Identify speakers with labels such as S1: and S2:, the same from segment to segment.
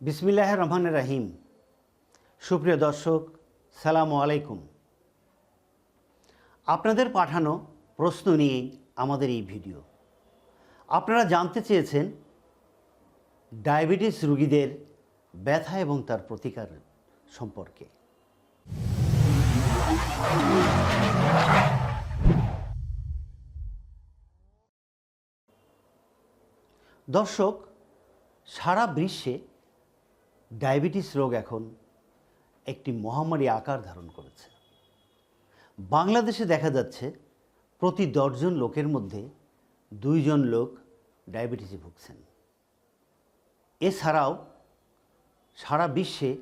S1: বিসমিল্লাহ রহমান রাহিম। সুপ্রিয় দর্শক, সালামু আলাইকুম। আপনাদের পাঠানো প্রশ্ন নিয়েই আমাদের এই ভিডিও। আপনারা জানতে চেয়েছেন, ডায়াবেটিস রোগীদের ব্যথা এবং তার প্রতিকার সম্পর্কে। দর্শক, সারা বিশ্বে ডায়াবেটিস রোগ এখন একটি মহামারী আকার ধারণ করেছে। বাংলাদেশে দেখা যাচ্ছে প্রতি দশজন লোকের মধ্যে দুইজন লোক ডায়াবেটিসে ভুগছেন। এছাড়াও সারা বিশ্বে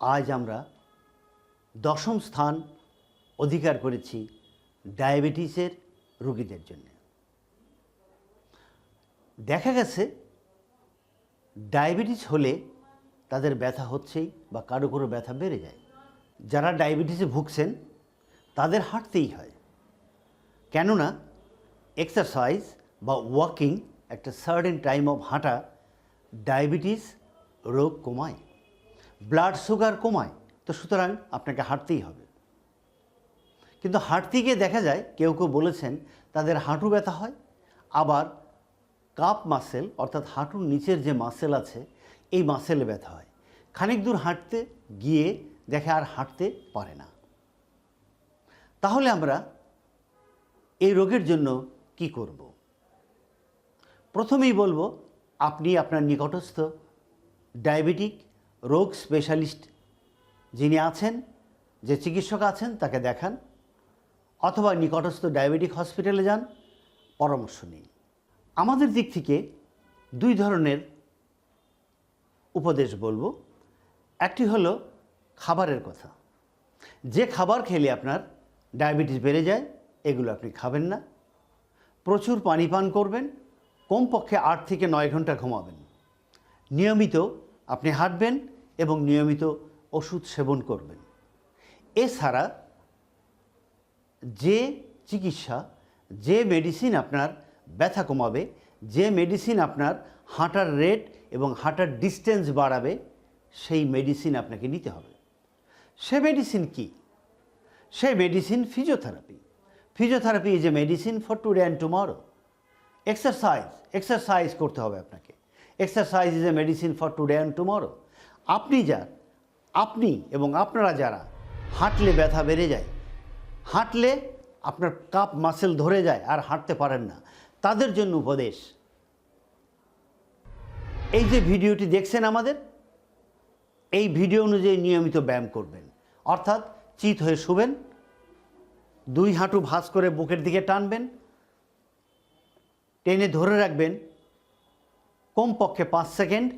S1: আজ আমরা দশম স্থান অধিকার করেছি ডায়াবেটিসের রোগীদের জন্য। দেখা গেছে ডায়াবেটিস হলে তাদের ব্যথা হচ্ছেই বা কারও কারও ব্যথা বেড়ে যায়। যারা ডায়াবেটিসে ভুগছেন, তাদের হাঁটতেই হয়। কেননা এক্সারসাইজ বা ওয়াকিং একটা সার্টেন টাইম অফ হাঁটা ডায়াবেটিস রোগ কমায় ব্লাড সুগার কমায়, তো সুতরাং আপনাকে হাঁটতেই হবে। কিন্তু হাঁটতে গিয়ে দেখা যায়, কেউ কেউ বলেছেন তাদের হাঁটু ব্যথা হয়, আবার কাপ মাসেল অর্থাৎ হাঁটুর নিচের যে মাসেল আছে এই মাসেলে ব্যথা হয়। খানিক দূর হাঁটতে গিয়ে দেখে আর হাঁটতে পারে না। তাহলে আমরা এই রোগের জন্য কি করব? প্রথমেই বলব, আপনি আপনার নিকটস্থ ডায়াবেটিক রোগ স্পেশালিস্ট যিনি আছেন, যে চিকিৎসক আছেন, তাকে দেখান, অথবা নিকটস্থ ডায়াবেটিক হসপিটালে যান, পরামর্শ নিন। আমাদের দিক থেকে দুই ধরনের উপদেশ বলব। একটি হলো খাবারের কথা। যে খাবার খেলে আপনার ডায়াবেটিস বেড়ে যায়, এগুলো আপনি খাবেন না। প্রচুর পানি পান করবেন, কমপক্ষে আট থেকে নয় ঘণ্টা ঘুমাবেন। নিয়মিত আপনি হাঁটবেন এবং নিয়মিত ওষুধ সেবন করবেন। এছাড়া যে চিকিৎসা, যে মেডিসিন আপনার ব্যথা কমাবে যে মেডিসিন আপনার হাঁটার রেট এবং হাঁটার ডিস্টেন্স বাড়াবে, সেই মেডিসিন আপনাকে নিতে হবে। সে মেডিসিন কি? সে medicine physiotherapy physiotherapy is a medicine for today and tomorrow exercise exercise করতে হবে আপনাকে। Exercise is a medicine for today and tomorrow আপনি যার আপনি এবং আপনারা যারা হাঁটলে ব্যথা বেড়ে যায়, হাঁটলে আপনার কাপ মাসেল ধরে যায়, আর হাঁটতে পারেন না। তাদের জন্য উপদেশ। এই যে ভিডিওটি দেখছেন আমাদের, এই ভিডিও অনুযায়ী নিয়মিত ব্যায়াম করবেন। অর্থাৎ চিত হয়ে শুবেন, দুই হাঁটু ভাঁজ করে বুকের দিকে টানবেন, টেনে ধরে রাখবেন, কমপক্ষে পাঁচ সেকেন্ড,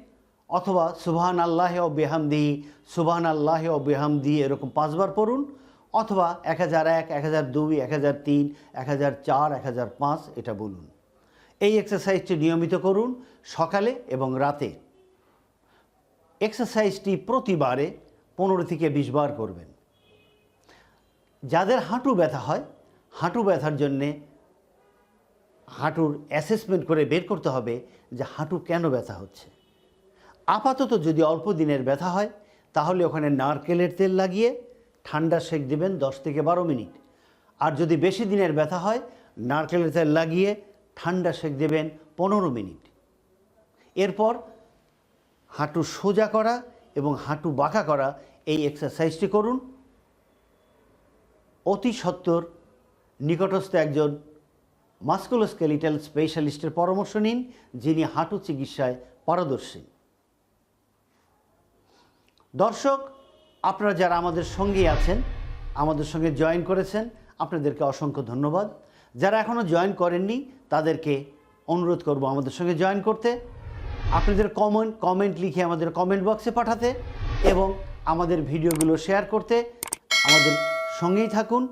S1: অথবা সুবহান আল্লাহ ও বেহামদি সুবহান আল্লাহ ও বেহামদি এরকম পাঁচবার পড়ুন, অথবা এক হাজার এক এক হাজার দুই, এক হাজার তিন, এক হাজার চার, এক হাজার পাঁচ, এটা বলুন। এই এক্সারসাইজটি নিয়মিত করুন সকালে এবং রাতে। এক্সারসাইজটি প্রতিবারে পনেরো থেকে বিশ বার করবেন। যাদের হাঁটু ব্যথা হয়, হাঁটু ব্যথার জন্যে হাঁটুর অ্যাসেসমেন্ট করে বের করতে হবে যে হাঁটু কেন ব্যথা হচ্ছে। আপাতত যদি অল্প দিনের ব্যথা হয়, তাহলে ওখানে নারকেলের তেল লাগিয়ে ঠান্ডা সেক দেবেন দশ থেকে বারো মিনিট। আর যদি বেশি দিনের ব্যথা হয়, নারকেলের তেল লাগিয়ে ঠান্ডা সেক দেবেন পনেরো মিনিট। এরপর হাঁটু সোজা করা এবং হাঁটু বাঁকা করা এই এক্সারসাইজটি করুন। অতি সত্বর নিকটস্থ একজন মাস্কুলোস্কেলিটাল স্পেশালিস্টের পরামর্শ নিন, যিনি হাঁটু চিকিৎসায় পারদর্শী। দর্শক, আপনারা যারা আমাদের সঙ্গে আছেন, আমাদের সঙ্গে জয়েন করেছেন, আপনাদেরকে অসংখ্য ধন্যবাদ। যারা এখনও জয়েন করেননি, তাদেরকে অনুরোধ করব আমাদের সঙ্গে জয়েন করতে। আপনাদের কমেন্ট কমেন্ট লিখে আমাদের কমেন্ট বক্সে পাঠাতে এবং আমাদের ভিডিওগুলো শেয়ার করতে আমাদের সঙ্গেই থাকুন।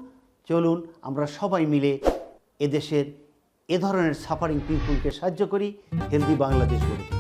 S1: চলুন, আমরা সবাই মিলে এদেশের এ ধরনের সাফারিং পিপুলকে সাহায্য করি। হেলদি বাংলাদেশ গড়ে।